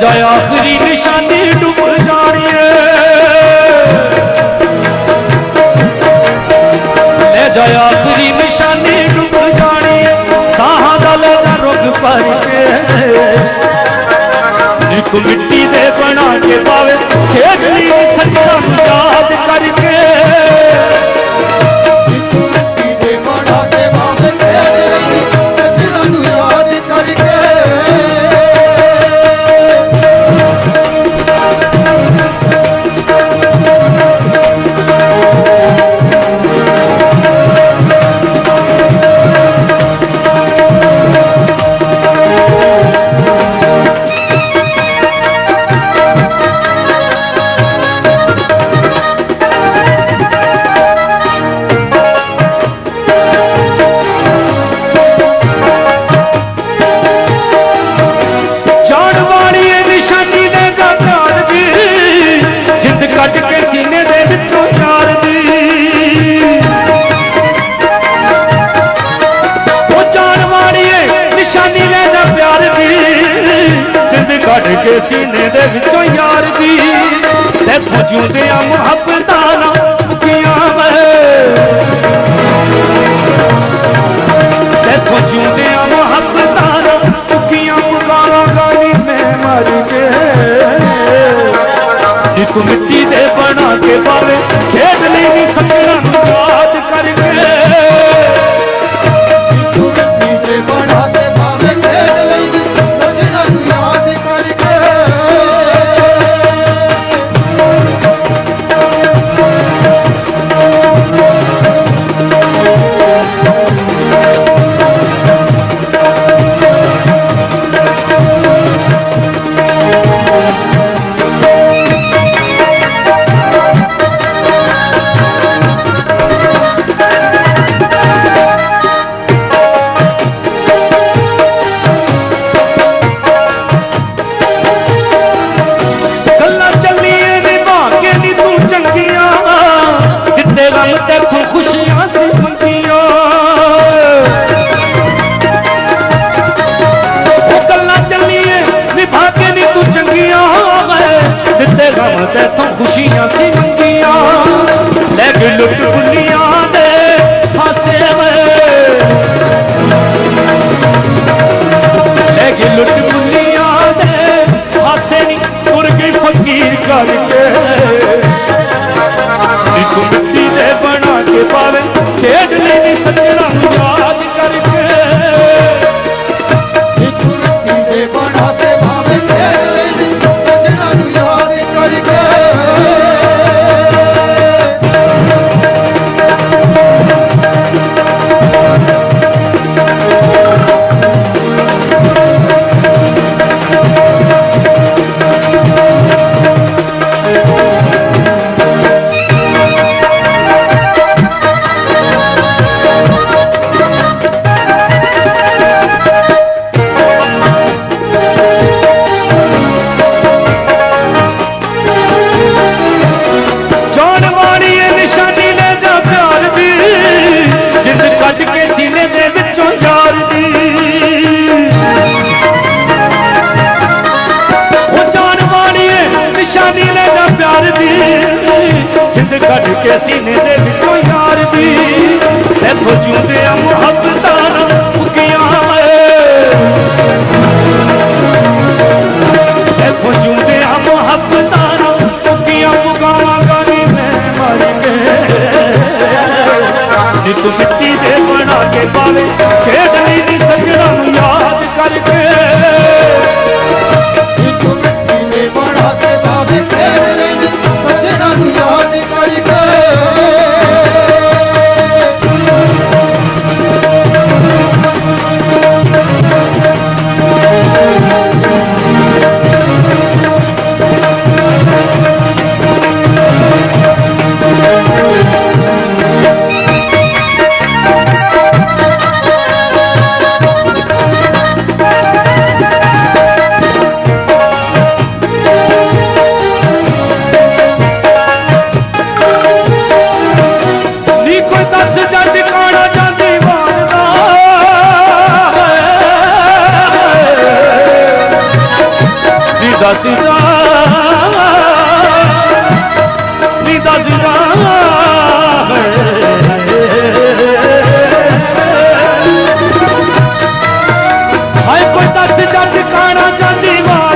ਜਾ ਆਖਰੀ ਨਿਸ਼ਾਨੀ ਡੁੱਬ ਜਾਣੀਏ। ਲੈ ਜਾ ਆਖਰੀ ਨਿਸ਼ਾਨੀ ਡੁੱਬ ਜਾਣੀਏ, ਸਾਹਾਂ ਦਾ ਲੈ ਜਾ ਰੁੱਗ ਭਰ ਕੇ ਨਿਕ ਮਿੱਟੀ ਦੇ ਬਣਾ ਕੇ ਪਾਵੇ ਖੇਡ ਲਈ ਸੱਜਣਾ ਨੂੰ ਜਿਉਂਦਿਆਂ ਮੁਹੱਬਤਾਂ ਨਾ ਮੁਕੀਆਂ ਵੇ। ਤੇਥੋਂ ਜਿਉਂਦੇ ਆ ਮੁਹੱਬਤਾਂ ਨਾ ਮੁਕੀਆਂ ਮੁਕਾਵਾਂ ਗਾਲੀ ਮੈਂ ਮਰ ਕੇ। ਨੀ ਤੂੰ ਮਿੱਟੀ ਦੇ ਬਣਾ ਕੇ ਪਾਵੇ ਖੇਡ ਲਈ ਨੀ ਤੇਥੋਂ ਖੁਸ਼ੀਆਂ ਸੀ ਮੰਗੀਆਂ ਉਹ ਗੱਲਾਂ ਚੱਲੀਏ ਨਿਭਾ ਕੇ ਨੀ ਤੂੰ ਚੰਗੀਆਂ ਕਿਤੇ ਗਮ ਤੇਥੋਂ ਖੁਸ਼ੀਆਂ ਸੀ ਮੰਗੀਆਂ। ਲੈ ਕੇ ਲੁੱਟ ਬੁੱਲੀਆਂ ਦੇ ਹਾਸੇ ਵੇ ਲੈ ਕੇ ਲੁੱਟ ਬੁੱਲੀਆਂ ਦੇ ਹਾਸੇ ਨੀ ਤੁਰ ਗਈ ਫਕੀਰ ਕਰਕੇ। ਦੇ ਦੀ ਜਿੰਦ ਕੱਢ ਕੇ ਸੀਨੇ ਦੇ ਵਿੱਚੋਂ ਯਾਰ ਦੀ। ਇੱਥੋਂ ਜਿਉਂਦੇ ਆ ਮੁਹੱਬਤਾਂ ਦੱਸ ਜਾ ਨੀ ਦੱਸ ਜਾ ਹਾਏ ਕੋਈ ਦੱਸ ਜਾ ਟਿਕਾਣਾ ਜਾਂਦੀ ਵਾ।